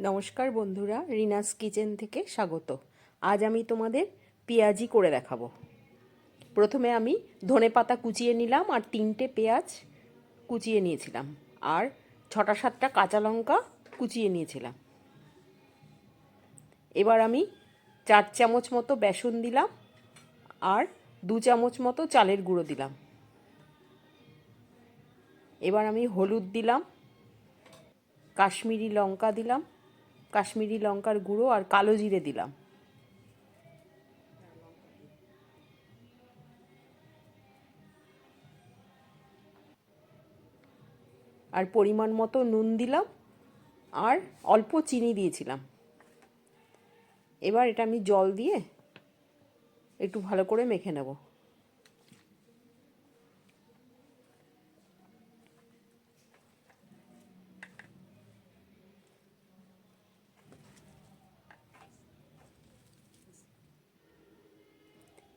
নমস্কার বন্ধুরা, রিনাস কিচেন থেকে স্বাগত। আজ আমি তোমাদের পেঁয়াজি করে দেখাবো। প্রথমে আমি ধনে পাতা কুচিয়ে নিলাম আর তিনটে পেঁয়াজ কুচিয়ে নিয়েছিলাম। আর ছটা সাতটা কাঁচা লঙ্কা কুচিয়ে নিয়েছিলাম। এবার আমি চার চামচ মতো বেসন দিলাম আর দু চামচ মতো চালের গুঁড়ো দিলাম। এবার আমি হলুদ দিলাম, কাশ্মীরি লঙ্কা দিলাম কাশ্মীরি লঙ্কার গুঁড়ো আর কালো জিরে দিলাম। আর পরিমাণ মতো নুন দিলাম আর অল্প চিনি দিয়েছিলাম। এবার এটা আমি জল দিয়ে একটু ভালো করে মেখে নেব।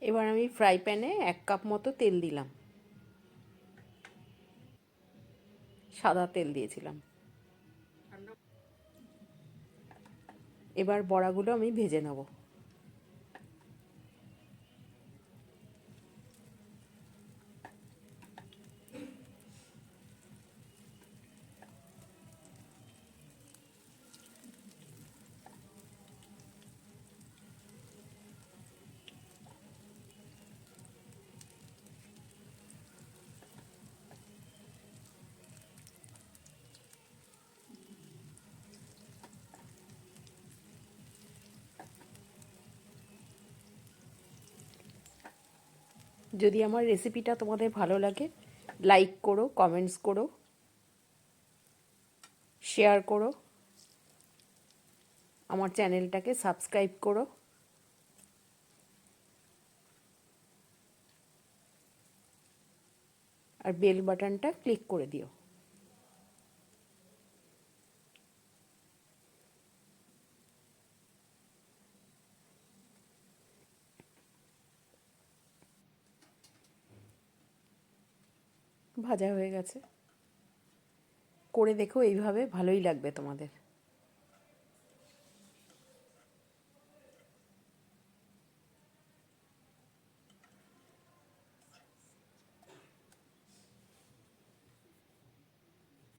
এবার আমি ফ্রাই প্যানে এক কাপ মতো তেল দিলাম। সাদা তেল দিয়েছিলাম। এবার বড়াগুলো আমি ভেজে নেব। যদি আমার রেসিপিটা তোমাদের ভালো লাগে লাইক করো কমেন্টস করো শেয়ার করো, আমার চ্যানেলটাকে সাবস্ক্রাইব করো। আর বেল বাটনটা ক্লিক করে দিও। ভাজা হয়ে গেছে। করে দেখো এইভাবে ভালোই লাগবে তোমাদের।